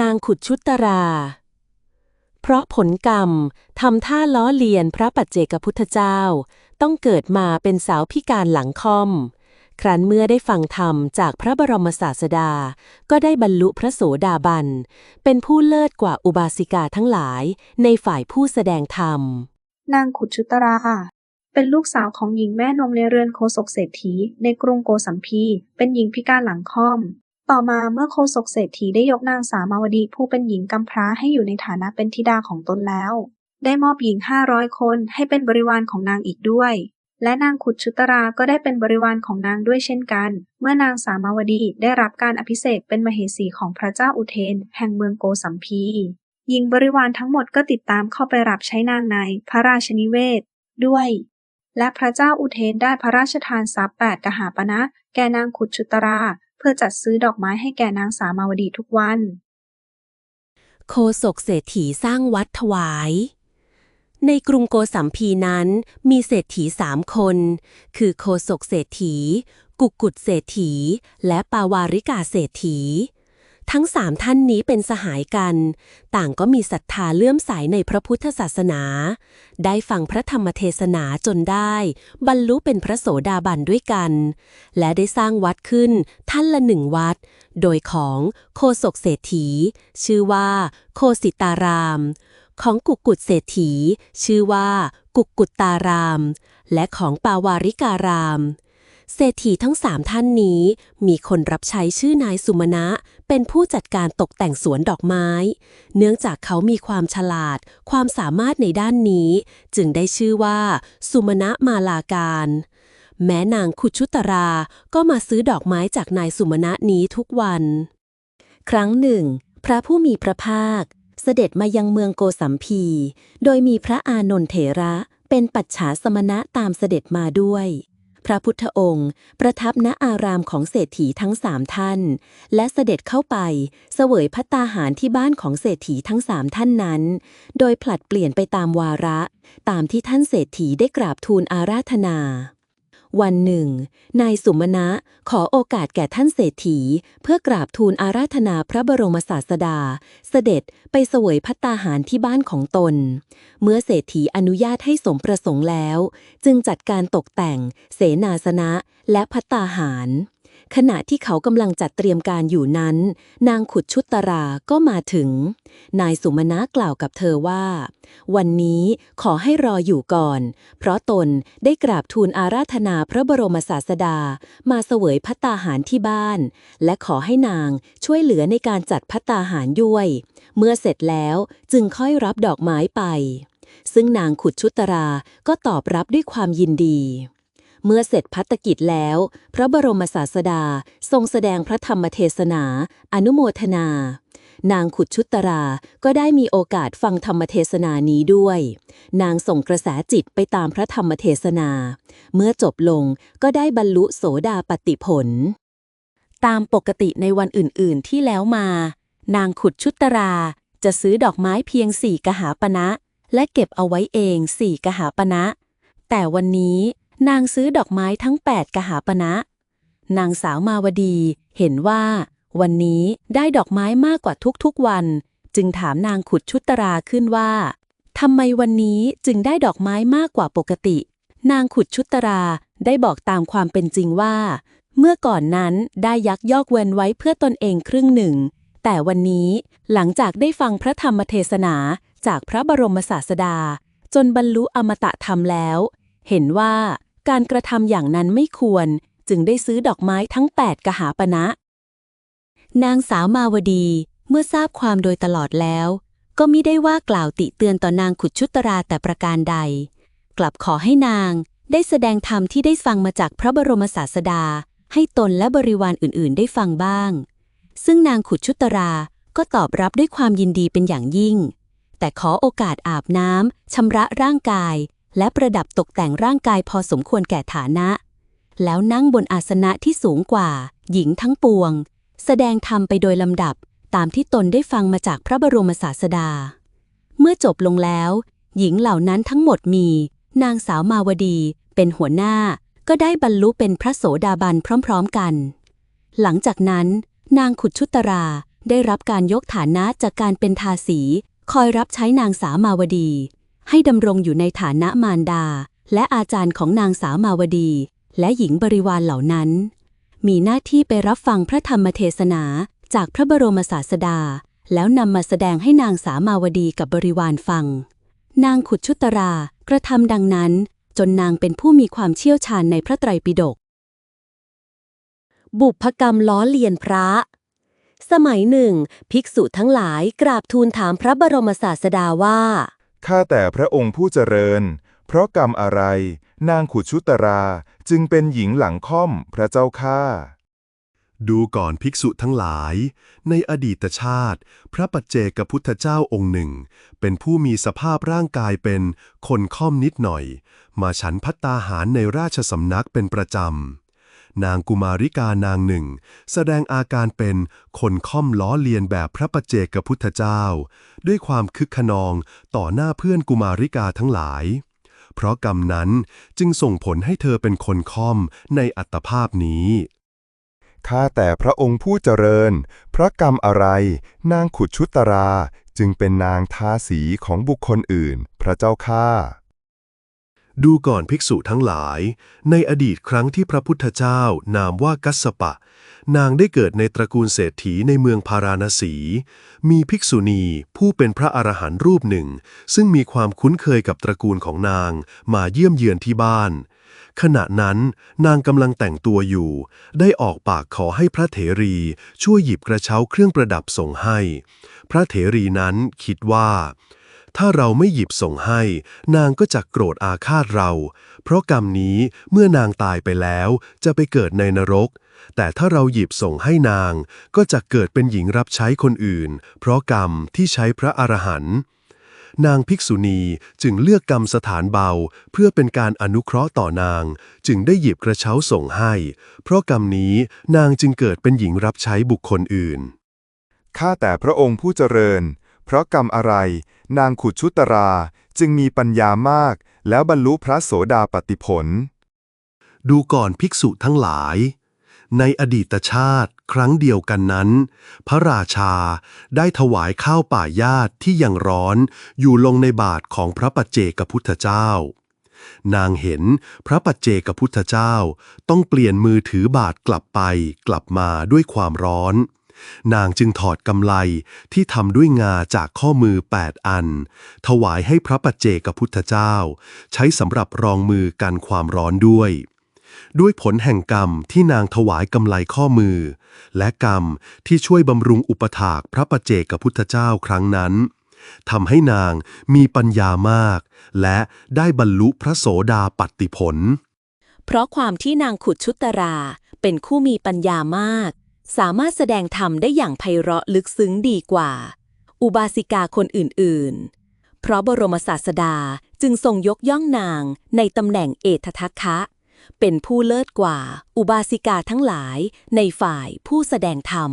นางขุดชุตรา เพราะผลกรรมทำท่าล้อเลียนพระปัจเจกพุทธเจ้า ต้องเกิดมาเป็นสาวพิการหลังคอม ครั้นเมื่อได้ฟังธรรมจากพระบรมศาสดา ก็ได้บรรลุพระโสดาบัน เป็นผู้เลิศกว่าอุบาสิกาทั้งหลายในฝ่ายผู้แสดงธรรม นางขุดชุตราเป็นลูกสาวของหญิงแม่นมในเรือนโคศกเศรษฐีในกรุงโกสัมพี เป็นหญิงพิการหลังค่อม ต่อมาเมื่อโคศกเศรษฐีได้ยกนางสามาวดีผู้เป็นหญิงกำพร้าให้อยู่ในฐานะเป็นธิดาของตนแล้ว ได้มอบหญิงห้าร้อยคนให้เป็นบริวารของนางอีกด้วย และนางขุดชุตราก็ได้เป็นบริวารของนางด้วยเช่นกัน เมื่อนางสามาวดีได้รับการอภิเษกเป็นมเหสีของพระเจ้าอุเทน แห่งเมืองโกสัมพีหญิงบริวารทั้งหมดก็ติดตามเข้าไปรับใช้นางในพระราชนิเวศด้วย และพระเจ้าอุเทนได้พระราชทานทรัพย์แปดกหาปณะแก่นางขุดชุตรา เพื่อจัดซื้อดอกไม้ให้แก่นางสามาวดีทุกวัน โคศกเศรษฐีสร้างวัดถวาย ในกรุงโกสัมพีนั้นมีเศรษฐีสามคน คือโคศกเศรษฐี กุกกุดเศรษฐี และปาวาริกาเศรษฐี ทั้งสามท่านนี้เป็นสหายกัน ต่างก็มีศรัทธาเลื่อมใสในพระพุทธศาสนา ได้ฟังพระธรรมเทศนาจนได้ บรรลุเป็นพระโสดาบันด้วยกัน และได้สร้างวัดขึ้นท่านละหนึ่งวัด โดยของโคศกเศรษฐี ชื่อว่า โคสิตาราม ของกุกกุดเศรษฐี ชื่อว่า กุกกุตตาราม และของปาวาริการาม เศรษฐีทั้งสามท่านนี้ มีคนรับใช้ชื่อนายสุมาณะ เป็นผู้จัดการตกแต่งสวนดอกไม้ เนื่องจากเขามีความฉลาด ความสามารถในด้านนี้ จึงได้ชื่อว่า สุมาณะมาลาการ แม้นางขุดชุตรา ก็มาซื้อดอกไม้จากนายสุมาณะนี้ทุกวัน ครั้งหนึ่ง พระผู้มีพระภาค เสด็จมายังเมืองโกสัมพี โดยมีพระอานนทเถระเป็นปัจฉาสมณะตามเสด็จมาด้วย พระพุทธองค์ ประทับณอารามของเศรษฐีทั้งสามท่าน และเสด็จเข้าไป เสวยพัตตาหารที่บ้านของเศรษฐีทั้งสามท่านนั้น โดยผลัดเปลี่ยนไปตามวาระ ตามที่ท่านเศรษฐีได้กราบทูลอาราธนา วันหนึ่ง นายสุมาณะขอโอกาสแก่ท่านเศรษฐี เพื่อกราบทูลอาราธนาพระบรมศาสดา เสด็จไปเสวยพัตตาหารที่บ้านของตน เมื่อเศรษฐีอนุญาตให้สมประสงค์แล้ว จึงจัดการตกแต่ง เสนาสนะและพัตตาหาร ขณะที่เขากำลังจัดเตรียมการอยู่นั้น นางขุดชุดตราก็มาถึง นายสุมาณะกล่าวกับเธอว่า วันนี้ขอให้รออยู่ก่อน เพราะตนได้กราบทูลอาราธนาพระบรมศาสดา มาเสวยพัตตาหารที่บ้าน และขอให้นางช่วยเหลือในการจัดพัตตาหารด้วย เมื่อเสร็จแล้วจึงค่อยรับดอกไม้ไป ซึ่งนางขุดชุตราก็ตอบรับด้วยความยินดี เมื่อเสร็จพัตกิจแล้ว พระบรมศาสดาทรงแสดงพระธรรมเทศนา อนุโมทนา นางขุดชุตรา ก็ได้มีโอกาสฟังธรรมเทศนานี้ด้วย นางส่งกระแสจิตไปตามพระธรรมเทศนา เมื่อจบลงก็ได้บรรลุโสดาปติผล ตามปกติในวันอื่น ๆ ที่แล้วมา นางขุดชุตรา จะซื้อดอกไม้เพียงสี่กหาปณะและเก็บเอาไว้เองสี่กหาปณะแต่วันนี้ นางซื้อดอกไม้ทั้งแปดกหาปณะนางสาวมาวดี เห็นว่า วันนี้ได้ดอกไม้มากกว่าทุกๆวัน จึงถามนางขุดชุตราขึ้นว่าทำไมวันนี้จึงได้ดอกไม้มากกว่าปกติ นางขุดชุตราได้บอกตามความเป็นจริงว่า เมื่อก่อนนั้นได้ยักยอกเว้นไว้เพื่อตนเองครึ่งหนึ่ง แต่วันนี้หลังจากได้ฟังพระธรรมเทศนาจากพระบรมศาสดา จนบรรลุอมตะธรรมแล้ว เห็นว่า การกระทำอย่างนั้นไม่ควร จึงได้ซื้อดอกไม้ทั้ง 8 กหาปณะนางสาวมาวดีเมื่อทราบความโดยตลอดแล้ว ก็มิได้ว่ากล่าวติเตือนต่อนางขุดชุตราแต่ประการใด กลับขอให้นางได้แสดงธรรมที่ได้ฟังมาจากพระบรมศาสดา ให้ตนและบริวารอื่น ๆ ได้ฟังบ้าง ซึ่งนางขุดชุตราก็ตอบรับด้วยความยินดีเป็นอย่างยิ่ง แต่ขอโอกาสอาบน้ำชำระร่างกาย และประดับตกแต่งร่างกายพอสมควรแก่ฐานะ แล้วนั่งบนอาสนะที่สูงกว่า หญิงทั้งปวง แสดงธรรมไปโดยลำดับตามที่ตนได้ฟังมาจากพระบรมศาสดา เมื่อจบลงแล้ว หญิงเหล่านั้นทั้งหมดมี นางสาวมาวดี เป็นหัวหน้า ก็ได้บรรลุเป็นพระโสดาบันพร้อมๆกัน หลังจากนั้น นางขุดชุตราได้รับการยกฐานะจากการเป็นทาสี คอยรับใช้นางสาวมาวดี ให้ดำรงอยู่ในฐานะมารดา และอาจารย์ของนางสาวมาวดี และหญิงบริวารเหล่านั้น มีหน้าที่ไปรับฟังพระธรรมเทศนาจากพระบรมศาสดา แล้วนำมาแสดงให้นางสาวมาวดีกับบริวารฟัง นางขุดชุตรากระทำดังนั้น จนนางเป็นผู้มีความเชี่ยวชาญในพระไตรปิฎกบุพกรรมล้อเลียนพระ สมัยหนึ่ง ภิกษุทั้งหลายกราบทูลถามพระบรมศาสดาว่า ข้าแต่พระองค์ผู้เจริญ เพราะกรรมอะไร นางขุดชุตราจึงเป็นหญิงหลังค่อมพระเจ้าข้าดูก่อนภิกษุทั้งหลาย ในอดีตชาติ พระปัจเจกพุทธเจ้าองค์หนึ่ง เป็นผู้มีสภาพร่างกายเป็นคนค่อมนิดหน่อย มาฉันพัตตาหารในราชสำนักเป็นประจำ นางกุมาริกานางหนึ่ง แสดงอาการเป็นคนค่อมล้อเลียนแบบพระปัจเจกพุทธเจ้า ด้วยความคึกขนองต่อหน้าเพื่อนกุมาริกาทั้งหลาย เพราะกรรมนั้นจึงส่งผลให้เธอเป็นคนค่อมในอัตภาพนี้ข้าแต่พระองค์ผู้เจริญ พระกรรมอะไร นางขุดชุตรา จึงเป็นนางทาสีของบุคคลอื่น พระเจ้าข้า ดูก่อนภิกษุทั้งหลาย ในอดีตครั้งที่พระพุทธเจ้า นามว่ากัสสปะ นางได้เกิดในตระกูลเศรษฐีในเมืองพาราณสี มีภิกษุณีผู้เป็นพระอรหันต์รูปหนึ่ง ซึ่งมีความคุ้นเคยกับตระกูลของนางมาเยี่ยมเยือนที่บ้าน ขณะนั้นนางกำลังแต่งตัวอยู่ ได้ออกปากขอให้พระเถรีช่วยหยิบกระเช้าเครื่องประดับส่งให้ พระเถรีนั้นคิดว่า ถ้าเราไม่หยิบส่งให้ นางก็จะโกรธอาฆาตเรา เพราะกรรมนี้เมื่อนางตายไปแล้ว จะไปเกิดในนรก แต่ถ้าเราหยิบส่งให้นาง ก็จะเกิดเป็นหญิงรับใช้คนอื่น เพราะกรรมที่ใช้พระอรหันต์นางภิกษุณีจึงเลือกกรรมสถานเบา เพื่อเป็นการอนุเคราะห์ต่อนาง จึงได้หยิบกระเช้าส่งให้ เพราะกรรมนี้นางจึงเกิดเป็นหญิงรับใช้บุคคลอื่นข้าแต่พระองค์ผู้เจริญ เพราะกรรมอะไร นางขุดชุตรา จึงมีปัญญามาก แล้วบรรลุพระโสดาปติผล ดูก่อนภิกษุทั้งหลาย ในอดีตชาติครั้งเดียวกันนั้น พระราชาได้ถวายข้าวป่ายาตที่ยังร้อนอยู่ลงในบาทของพระปัจเจกพุทธเจ้า นางเห็นพระปัจเจกพุทธเจ้าต้องเปลี่ยนมือถือบาทกลับไปกลับมาด้วยความร้อน นางจึงถอดกำไลที่ทำด้วยงาจากข้อมือ 8 อัน ถวายให้พระปัจเจกพุทธเจ้า ใช้สำหรับรองมือกันความร้อนด้วย ด้วยผลแห่งกรรมที่นางถวายกำไลข้อมือ และกรรมที่ช่วยบำรุงอุปถากพระปัจเจกพุทธเจ้าครั้งนั้นทำให้นางมีปัญญามาก และได้บรรลุพระโสดาปัตติผล เพราะความที่นางขุดชุตราเป็นคู่มีปัญญามาก สามารถแสดงธรรมได้อย่างไพเราะลึกซึ้งดีกว่า อุบาสิกาคนอื่นๆ เพราะบรมศาสดาจึงทรงยกย่องนางในตำแหน่งเอธทัคคะ เป็นผู้เลิศกว่าอุบาสิกาทั้งหลายในฝ่ายผู้แสดงธรรม